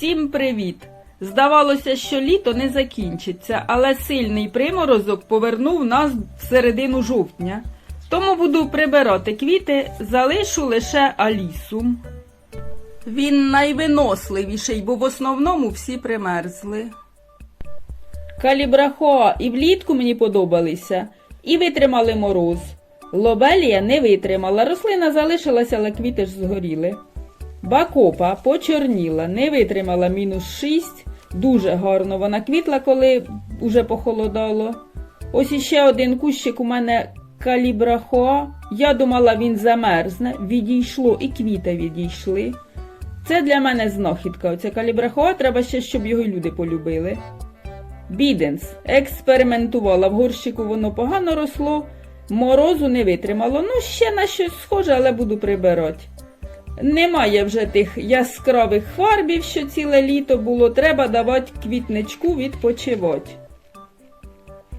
Всім привіт! Здавалося, що літо не закінчиться, але сильний приморозок повернув нас в середину жовтня. Тому буду прибирати квіти, залишу лише Алісу. Він найвиносливіший, бо в основному всі примерзли. Калібрахоа і влітку мені подобалися, і витримали мороз. Лобелія не витримала, рослина залишилася, але квіти ж згоріли. Бакопа почорніла, не витримала мінус 6. Дуже гарно вона квітла, коли уже похолодало. Ось іще один кущик у мене калібрахоа. Я думала, він замерзне, відійшло і квіти відійшли. Це для мене знахідка. Оця калібрахоа, треба ще, щоб його люди полюбили. Біденс експериментувала в горщику, воно погано росло, морозу не витримало. Ну, ще на щось схоже, але буду прибирати. Немає вже тих яскравих фарбів, що ціле літо було, треба давати квітничку відпочивати.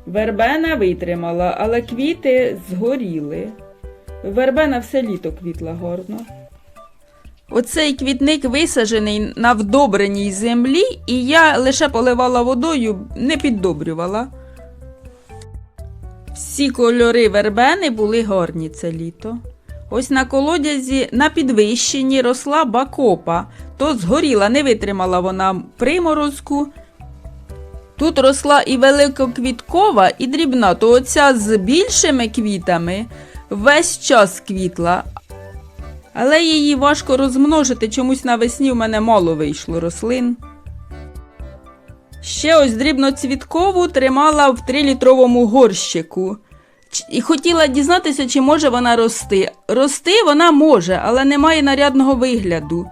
Вербена витримала, але квіти згоріли. Вербена все літо квітла гарно. Оцей квітник висаджений на вдобреній землі, і я лише поливала водою, не піддобрювала. Всі кольори вербени були гарні це літо. Ось на колодязі на підвищенні росла бакопа, то згоріла, не витримала вона приморозку. Тут росла і великоквіткова, і дрібна, то оця з більшими квітами весь час квітла, але її важко розмножити, чомусь навесні в мене мало вийшло рослин. Ще ось дрібноцвіткову тримала в трилітровому горщику. І хотіла дізнатися, чи може вона рости. Рости вона може, але не має нарядного вигляду.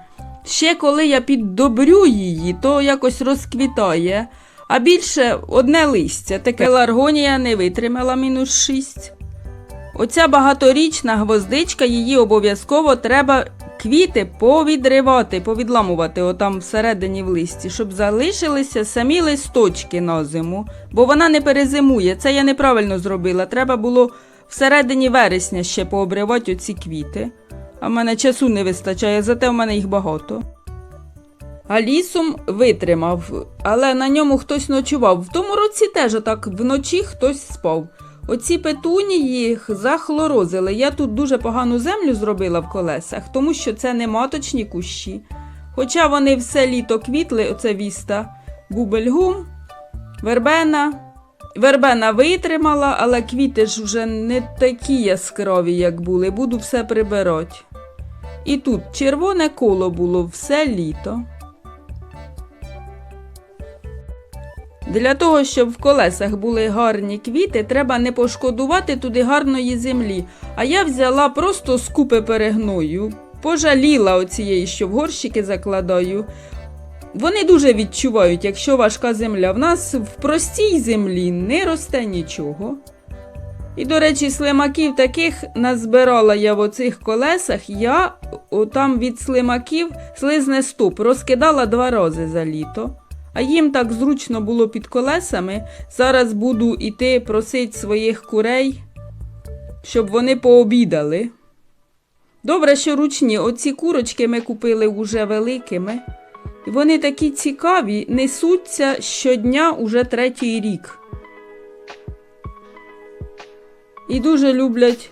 Ще коли я піддобрю її, то якось розквітає. А більше одне листя. Таке ларгонія не витримала мінус 6. Оця багаторічна гвоздичка, її обов'язково треба квіти повідривати, повідламувати отам всередині в листі, щоб залишилися самі листочки на зиму, бо вона не перезимує. Це я неправильно зробила. Треба було всередині вересня ще пообривати оці квіти. А в мене часу не вистачає, зате в мене їх багато. А лісом витримав, але на ньому хтось ночував. В тому році теж отак вночі хтось спав. Оці петунії їх захлорозили. Я тут дуже погану землю зробила в колесах, тому що це не маточні кущі. Хоча вони все літо квітли, оце віста, бубельгум, вербена. Вербена витримала, але квіти ж вже не такі яскраві, як були. Буду все прибирати. І тут червоне коло було все літо. Для того, щоб в колесах були гарні квіти, треба не пошкодувати туди гарної землі. А я взяла просто скупи перегною, пожаліла оцієї, що в горщики закладаю. Вони дуже відчувають, якщо важка земля. В нас в простій землі не росте нічого. І, до речі, слимаків таких назбирала я в оцих колесах. Я там від слимаків слизне стоп розкидала два рази за літо. А їм так зручно було під колесами. Зараз буду іти просити своїх курей, щоб вони пообідали. Добре, що ручні, оці курочки ми купили уже великими. І вони такі цікаві, несуться щодня уже третій рік. І дуже люблять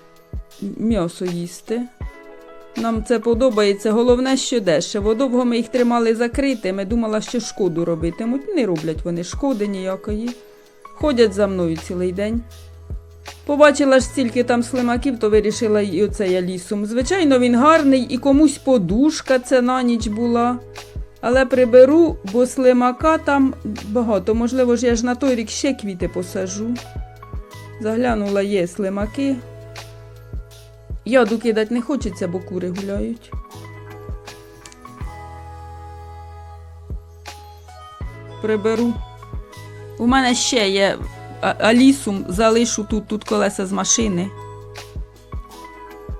м'ясо їсти. Нам це подобається. Головне, що дешево. Довго ми їх тримали закритими. Думала, що шкоду робитимуть. Не роблять вони шкоди ніякої. Ходять за мною цілий день. Побачила ж стільки там слимаків, то вирішила і оце я лісом. Звичайно, він гарний і комусь подушка це на ніч була. Але приберу, бо слимака там багато. Можливо ж я ж на той рік ще квіти посажу. Заглянула, є слимаки. Яду кидать не хочеться, бо кури гуляють. Приберу. У мене ще є алісум, залишу тут, тут колеса з машини.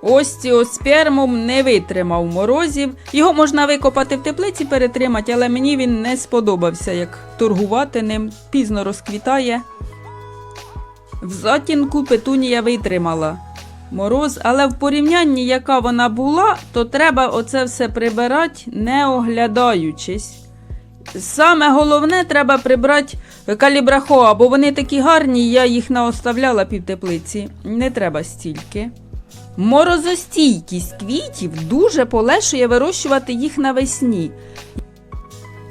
Остіоспермум не витримав морозів. Його можна викопати в теплиці, перетримати, але мені він не сподобався, як торгувати ним. Пізно розквітає. В затінку петунія витримала мороз, але в порівнянні, яка вона була, то треба оце все прибирати, не оглядаючись. Саме головне треба прибрати калібрахоа, бо вони такі гарні, я їх наоставляла пів теплиці. Не треба стільки. Морозостійкість квітів дуже полегшує вирощувати їх навесні.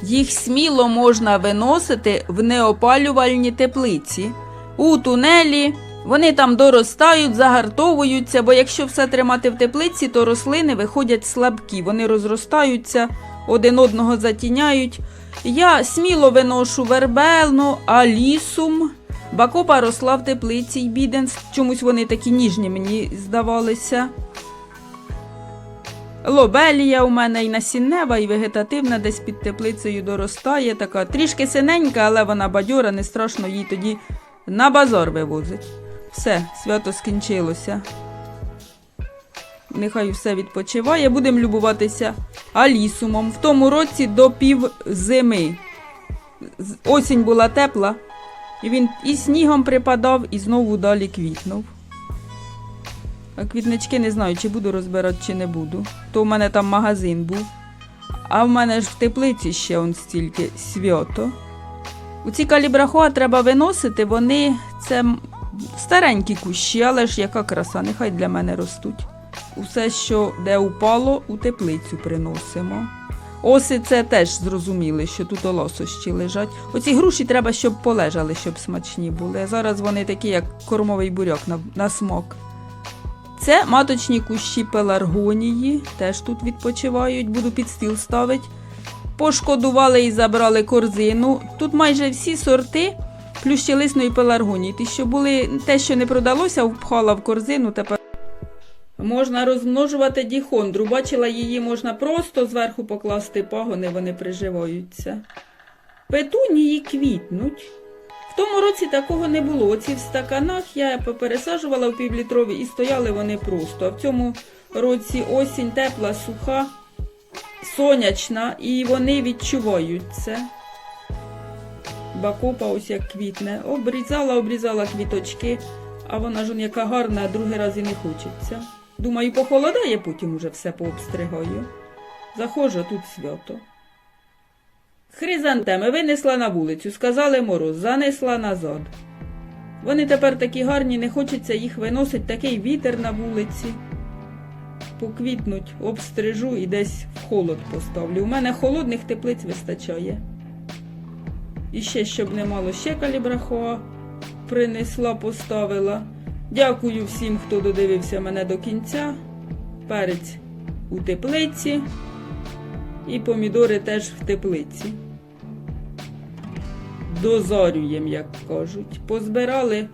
Їх сміло можна виносити в неопалювальні теплиці. У тунелі вони там доростають, загартовуються, бо якщо все тримати в теплиці, то рослини виходять слабкі, вони розростаються, один одного затіняють. Я сміло виношу вербелну, алісум. Бакопа росла в теплиці й біденс. Чомусь вони такі ніжні мені здавалися. Лобелія у мене і насіннева, і вегетативна десь під теплицею доростає. Така трішки синенька, але вона бадьора, не страшно їй тоді на базар вивозить. Все, свято скінчилося. Нехай все відпочиває. Будемо любуватися алісумом. В тому році до пів зими. Осінь була тепла, і він і снігом припадав, і знову далі квітнув. А квітнички не знаю, чи буду розбирати, чи не буду. То в мене там магазин був. А в мене ж в теплиці ще он стільки свято. У ці калібрахоа треба виносити, вони це старенькі кущі, але ж яка краса, нехай для мене ростуть. Усе, що де упало, у теплицю приносимо. Оси це теж зрозуміли, що тут лосощі лежать. Оці груші треба, щоб полежали, щоб смачні були. Зараз вони такі, як кормовий буряк на, на смак. Це маточні кущі пеларгонії, теж тут відпочивають, буду під стіл ставити. Пошкодували і забрали корзину. Тут майже всі сорти плющелисної пеларгонії. Ті, що були, те, що не продалося, впхала в корзину. Тепер можна розмножувати діхондру. Бачила, її можна просто зверху покласти пагони, вони приживаються. Петунії квітнуть. В тому році такого не було. Оці в стаканах я попересаджувала в півлітрові і стояли вони просто. А в цьому році осінь тепла, суха, сонячна, і вони відчувають це. Бакопа ось як квітне. Обрізала, обрізала квіточки, а вона ж яка гарна, другий раз і не хочеться. Думаю, похолодає, потім уже все пообстригаю. Заходжу, а тут свято. Хризантеми винесла на вулицю, сказали мороз, занесла назад. Вони тепер такі гарні, не хочеться їх виносить, такий вітер на вулиці. Поквітнуть, обстрижу і десь в холод поставлю. У мене холодних теплиць вистачає. І ще, щоб не мало, ще калібрахо принесла, поставила. Дякую всім, хто додивився мене до кінця. Перець у теплиці і помідори теж в теплиці. Дозорюємо, як кажуть. Позбирали